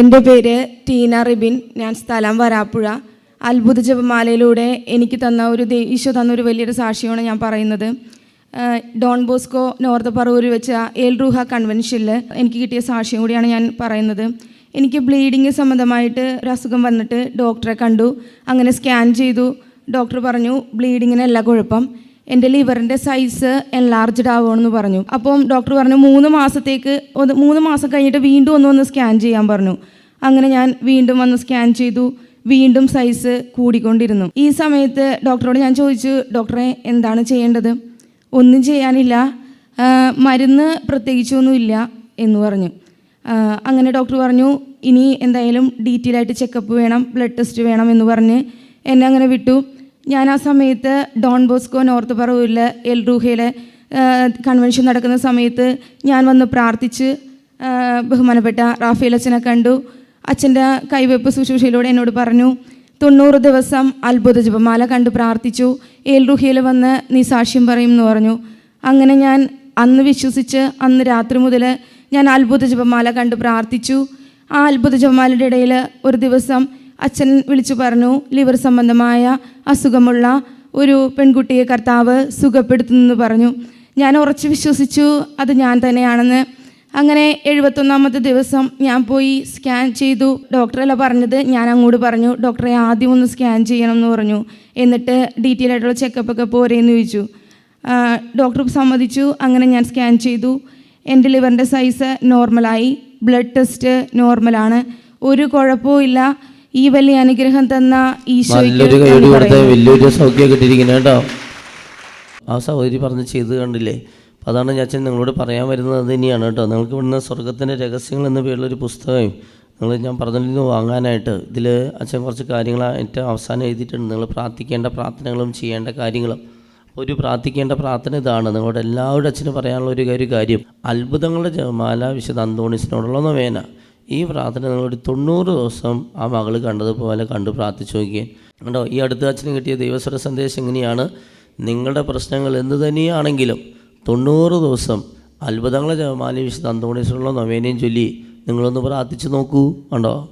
എന്റെ പേര് ടീന റിബിൻ. ഞാൻ സ്ഥലം വരാപ്പുഴ. അത്ഭുത ജപമാലയിലൂടെ എനിക്ക് തന്ന ഒരു ഈശോ തന്ന ഒരു വലിയൊരു സാക്ഷിയാണ് ഞാൻ പറയുന്നത്. ഡോൺ ബോസ്കോ നോർത്ത് പറവൂർ വെച്ച എൽ റൂഹ കൺവെൻഷനിൽ എനിക്ക് കിട്ടിയ സാക്ഷ്യം കൂടിയാണ് ഞാൻ പറയുന്നത്. എനിക്ക് ബ്ലീഡിങ് സംബന്ധമായിട്ട് ഒരു അസുഖം വന്നിട്ട് ഡോക്ടറെ കണ്ടു. അങ്ങനെ സ്കാൻ ചെയ്തു. ഡോക്ടർ പറഞ്ഞു ബ്ലീഡിങ്ങിനല്ല കുഴപ്പം. എന്റെ ലിവറിന്റെ സൈസ് എൻലാർജ്ഡ് ആവുമെന്ന് പറഞ്ഞു. അപ്പം ഡോക്ടർ പറഞ്ഞു മൂന്ന് മാസത്തേക്ക് മൂന്ന് മാസം കഴിഞ്ഞിട്ട് വീണ്ടും ഒന്ന് വന്ന് സ്കാൻ ചെയ്യാൻ പറഞ്ഞു. അങ്ങനെ ഞാൻ വീണ്ടും വന്ന് സ്കാൻ ചെയ്തു. വീണ്ടും സൈസ് കൂടിക്കൊണ്ടിരുന്നു. ഈ സമയത്ത് ഡോക്ടറോട് ഞാൻ ചോദിച്ചു ഡോക്ടറെ എന്താണ് ചെയ്യേണ്ടത്? ഒന്നും ചെയ്യാനില്ല. മരുന്ന് പ്രത്യേകിച്ചൊന്നുമില്ല എന്ന് പറഞ്ഞു. അങ്ങനെ ഡോക്ടർ പറഞ്ഞു ഇനി എന്തായാലും ഡീറ്റെയിൽ ആയിട്ട് ചെക്കപ്പ് വേണം ബ്ലഡ് ടെസ്റ്റ് വേണം എന്ന് പറഞ്ഞ് എന്നെ അങ്ങനെ വിട്ടു. ഞാൻ ആ സമയത്ത് ഡോൺ ബോസ്കോ നോർത്ത് പറവൂരിലെ എൽ റൂഹയിലെ കൺവെൻഷൻ നടക്കുന്ന സമയത്ത് ഞാൻ വന്ന് പ്രാർത്ഥിച്ച് ബഹുമാനപ്പെട്ട റാഫേൽ അച്ഛനെ കണ്ടു. അച്ഛന്റെ കൈവെപ്പ് ശുശ്രൂഷയിലൂടെ എന്നോട് പറഞ്ഞു തൊണ്ണൂറ് ദിവസം അത്ഭുത ജപമാല കണ്ട് പ്രാർത്ഥിച്ചു. ഏൽ റുഹിയിൽ വന്ന് നീ സാക്ഷ്യം പറയും എന്ന് പറഞ്ഞു. അങ്ങനെ ഞാൻ അന്ന് വിശ്വസിച്ച് അന്ന് രാത്രി മുതൽ ഞാൻ അത്ഭുത ജപമാല കണ്ട് പ്രാർത്ഥിച്ചു. ആ അത്ഭുത ജപമാലയുടെ ഇടയിൽ ഒരു ദിവസം അച്ഛൻ വിളിച്ചു പറഞ്ഞു ലിവർ സംബന്ധമായ അസുഖമുള്ള ഒരു പെൺകുട്ടിയെ കർത്താവ് സുഖപ്പെടുത്തുന്നു പറഞ്ഞു. ഞാൻ ഉറച്ചു വിശ്വസിച്ചു അത് ഞാൻ തന്നെയാണെന്ന്. അങ്ങനെ എഴുപത്തൊന്നാമത്തെ ദിവസം ഞാൻ പോയി സ്കാൻ ചെയ്തു. ഡോക്ടറല്ല പറഞ്ഞത് ഞാൻ അങ്ങോട്ട് പറഞ്ഞു ഡോക്ടറെ ആദ്യം ഒന്ന് സ്കാൻ ചെയ്യണം എന്ന് പറഞ്ഞു. എന്നിട്ട് ഡീറ്റെയിൽ ആയിട്ടുള്ള ചെക്കപ്പ് ഒക്കെ പോരേന്ന് ചോദിച്ചു. ഡോക്ടർ സമ്മതിച്ചു അങ്ങനെ ഞാൻ സ്കാൻ ചെയ്തു. എന്റെ ലിവറിന്റെ സൈസ് നോർമലായി ബ്ലഡ് ടെസ്റ്റ് നോർമലാണ്. ഒരു കുഴപ്പവും ഇല്ല ഈ വലിയ അനുഗ്രഹം തന്ന നല്ലൊരു കൈയടി കൊടുത്ത വലിയൊരു സൗഖ്യം കിട്ടിയിരിക്കുന്നത് കേട്ടോ. ആ സഹോദരി പറഞ്ഞ് ചെയ്ത് കണ്ടില്ലേ? അതാണ് ഞാൻ അച്ഛൻ നിങ്ങളോട് പറയാൻ വരുന്നത് അത് തന്നെയാണ് കേട്ടോ. നിങ്ങൾക്ക് ഇവിടുന്ന് സ്വർഗത്തിന്റെ രഹസ്യങ്ങൾ എന്ന പേരിലൊരു പുസ്തകം നിങ്ങൾ ഞാൻ പറഞ്ഞിരുന്നു വാങ്ങാനായിട്ട്. ഇതിൽ അച്ഛൻ കുറച്ച് കാര്യങ്ങൾ ഏറ്റവും അവസാനം എഴുതിയിട്ടുണ്ട്. നിങ്ങൾ പ്രാർത്ഥിക്കേണ്ട പ്രാർത്ഥനകളും ചെയ്യേണ്ട കാര്യങ്ങളും. ഒരു പ്രാർത്ഥിക്കേണ്ട പ്രാർത്ഥന ഇതാണ്. നിങ്ങളോട് എല്ലാവരുടെ അച്ഛന് പറയാനുള്ള ഒരു ഒരു കാര്യം. അത്ഭുതങ്ങളുടെ ജമാല വിശുദ്ധ അന്തോണിസിനോടുള്ള നവേന. ഈ പ്രാർത്ഥന നിങ്ങളൊരു തൊണ്ണൂറ് ദിവസം ആ മകൾ കണ്ടതുപോലെ കണ്ടു പ്രാർത്ഥിച്ചു നോക്കിയേ. കണ്ടോ ഈ അടുത്ത അച്ഛന് കിട്ടിയ ദൈവസ്വര സന്ദേശം എങ്ങനെയാണ്? നിങ്ങളുടെ പ്രശ്നങ്ങൾ എന്ത് തന്നെയാണെങ്കിലും തൊണ്ണൂറ് ദിവസം അത്ഭുതങ്ങളെ ജപമാലി വിശുദ്ധ അന്തോണീശ്വരനുള്ള നവേനയും ചൊല്ലി നിങ്ങളൊന്ന് പ്രാർത്ഥിച്ചു നോക്കൂ. കണ്ടോ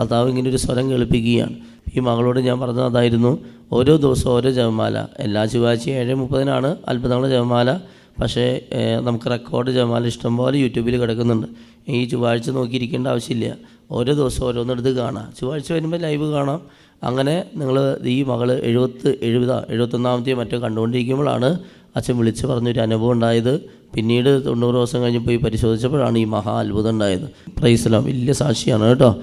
കർത്താവ് ഇങ്ങനെ ഒരു സ്വരം കേൾപ്പിക്കുകയാണ്. ഈ മകളോട് ഞാൻ പറഞ്ഞത് അതായിരുന്നു ഓരോ ദിവസവും ഓരോ ജപമാല. എല്ലാ ചൊവ്വാഴ്ചയും ഏഴ് മുപ്പതിനാണ് അത്ഭുതങ്ങളുടെ ജപമാല. പക്ഷേ നമുക്ക് റെക്കോർഡ് ജമാൽ ഇഷ്ടം പോലെ യൂട്യൂബിൽ കിടക്കുന്നുണ്ട്. ഈ ചൊവ്വാഴ്ച നോക്കിയിരിക്കേണ്ട ആവശ്യമില്ല. ഓരോ ദിവസം ഓരോന്നെടുത്ത് കാണാം. ചൊവ്വാഴ്ച വരുമ്പോൾ ലൈവ് കാണാം. അങ്ങനെ നിങ്ങൾ ഈ മകൾ എഴുപത്ത് എഴുപതാ എഴുപത്തൊന്നാമത്തെ മറ്റോ കണ്ടുകൊണ്ടിരിക്കുമ്പോഴാണ് അച്ഛൻ വിളിച്ച് പറഞ്ഞൊരു അനുഭവം ഉണ്ടായത്. പിന്നീട് തൊണ്ണൂറ് ദിവസം കഴിഞ്ഞ് പോയി പരിശോധിച്ചപ്പോഴാണ് ഈ മഹാ അത്ഭുതം ഉണ്ടായത്. പ്രൈസലാം വലിയ സാക്ഷിയാണ് കേട്ടോ.